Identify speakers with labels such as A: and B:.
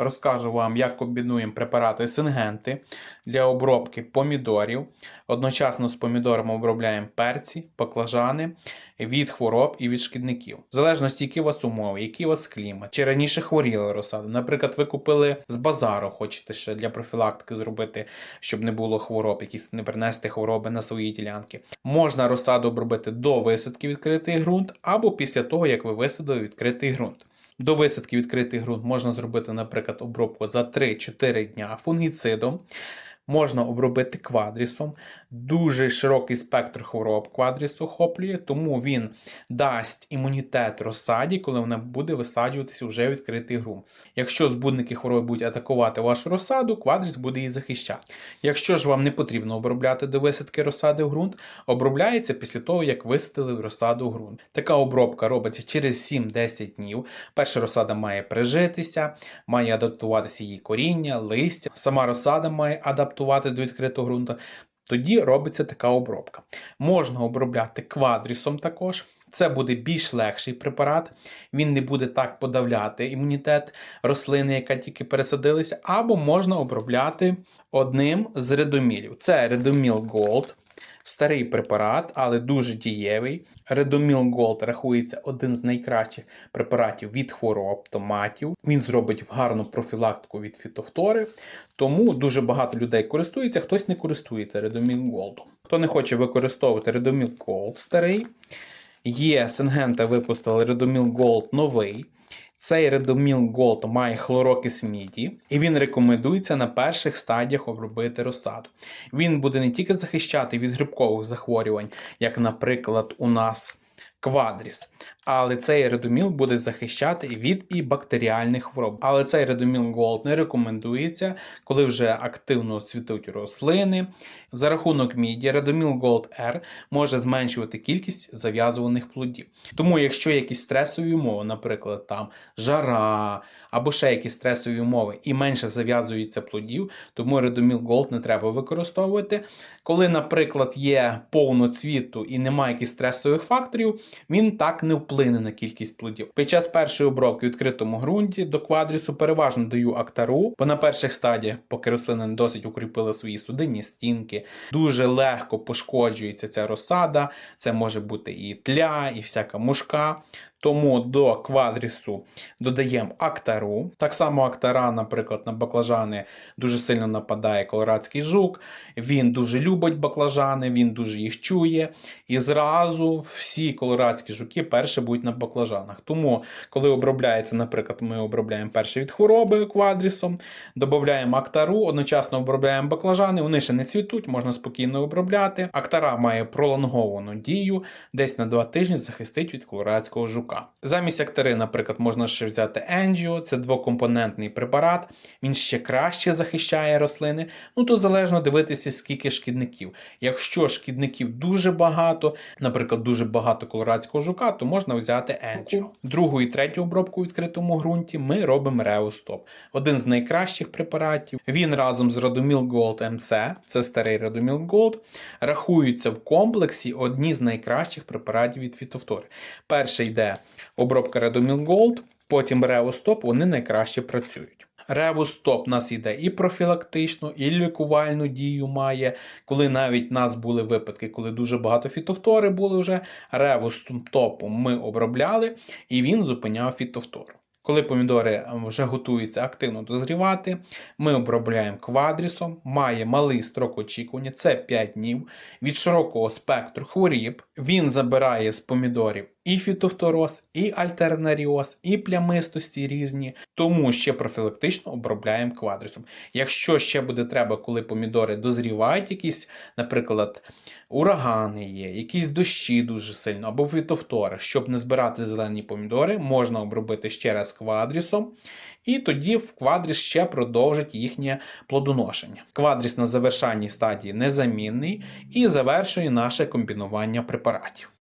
A: розкажу вам, як комбінуємо препарати сингенти для обробки помідорів. Одночасно з помідорами обробляємо перці, баклажани від хвороб і від шкідників. В залежності, які у вас умови, який у вас клімат, чи раніше хворіли розсаду. Наприклад, ви купили з базару, хочете ще для профілактики зробити, щоб не було хвороб, якісь не принести хвороби на свої ділянки. Можна розсаду обробити до висадки відкритий ґрунт або після того, як ви висадили відкритий ґрунт. До висадки відкритий ґрунт можна зробити, наприклад, обробку за 3-4 дня фунгіцидом. Можна обробити квадрісом. Дуже широкий спектр хвороб квадріс охоплює, тому він дасть імунітет розсаді, коли вона буде висаджуватися вже відкритий ґрунт. Якщо збудники хвороби будуть атакувати вашу розсаду, квадріс буде її захищати. Якщо ж вам не потрібно обробляти до висадки розсади в ґрунт, обробляється після того, як висадили розсаду в ґрунт. Така обробка робиться через 7-10 днів. Перша розсада має прижитися, має адаптуватися її коріння, листя. Сама розсада має адаптуватися до відкритого ґрунту. Тоді робиться така обробка. Можна обробляти квадрісом також. Це буде більш легший препарат, він не буде так подавляти імунітет рослини, яка тільки пересадилася, або можна обробляти одним з редомілів. Це Редоміл Gold. Старий препарат, але дуже дієвий. Редоміл Gold рахується один з найкращих препаратів від хвороб томатів. Він зробить гарну профілактику від фітофтори. Тому дуже багато людей користується, хтось не користується Редоміл Gold. Хто не хоче використовувати Редоміл Gold старий, є Сингента випустили Редоміл Gold новий. Цей Редоміл Gold має хлорокис міді, і він рекомендується на перших стадіях обробити розсаду. Він буде не тільки захищати від грибкових захворювань, як, наприклад, у нас квадріс, але цей редоміл буде захищати від і бактеріальних хвороб. Але цей редоміл Gold не рекомендується, коли вже активно цвітуть рослини. За рахунок міді, редоміл Gold R може зменшувати кількість зав'язуваних плодів. Тому, якщо якісь стресові умови, наприклад, там жара або ще якісь стресові умови, і менше зав'язується плодів, тому редоміл Gold не треба використовувати. Коли, наприклад, є повно цвіту і немає якихось стресових факторів, він так не вплине на кількість плодів. Під час першої обробки в відкритому ґрунті до квадрісу переважно даю актару, бо на перших стадіях, поки рослини не досить укріпила свої судинні стінки, дуже легко пошкоджується ця розсада. Це може бути і тля, і всяка мушка. Тому до квадрісу додаємо актару. Так само актара, наприклад, на баклажани дуже сильно нападає колорадський жук. Він дуже любить баклажани, він дуже їх чує. І зразу всі колорадські жуки перші будуть на баклажанах. Тому, коли обробляється, наприклад, ми обробляємо перший від хвороби квадрісом, додаємо актару, одночасно обробляємо баклажани, вони ще не цвітуть, можна спокійно обробляти. Актара має пролонговану дію, десь на 2 тижні захистить від колорадського жука. Замість актари, наприклад, можна ще взяти Енджіо, це двокомпонентний препарат, він ще краще захищає рослини. Ну тут залежно дивитися, скільки шкідників. Якщо шкідників дуже багато, наприклад, дуже багато колорадського жука, то можна взяти Енджіо. Другу і третю обробку у відкритому ґрунті ми робимо Реостоп. Один з найкращих препаратів. Він разом з Radomil Gold MC, це старий Radomil Gold, рахується в комплексі одні з найкращих препаратів від фітофтори. Перший йде обробка Redomil Gold, потім Revostop, вони найкраще працюють. Ревостоп у нас йде і профілактичну, і лікувальну дію має. Коли навіть в нас були випадки, коли дуже багато фітофтори були вже, ревостопом ми обробляли, і він зупиняв фітофтору. Коли помідори вже готуються активно дозрівати, ми обробляємо квадрісом, має малий строк очікування, це 5 днів від широкого спектру хворіб. Він забирає з помідорів і фітофтороз, і альтернаріоз, і плямистості різні, тому ще профілактично обробляємо квадрісом. Якщо ще буде треба, коли помідори дозрівають, якісь, наприклад, урагани є, якісь дощі дуже сильно, або фітофтори, щоб не збирати зелені помідори, можна обробити ще раз квадрісом, і тоді в квадріс ще продовжить їхнє плодоношення. Квадріс на завершальній стадії незамінний і завершує наше комбінування препаратів.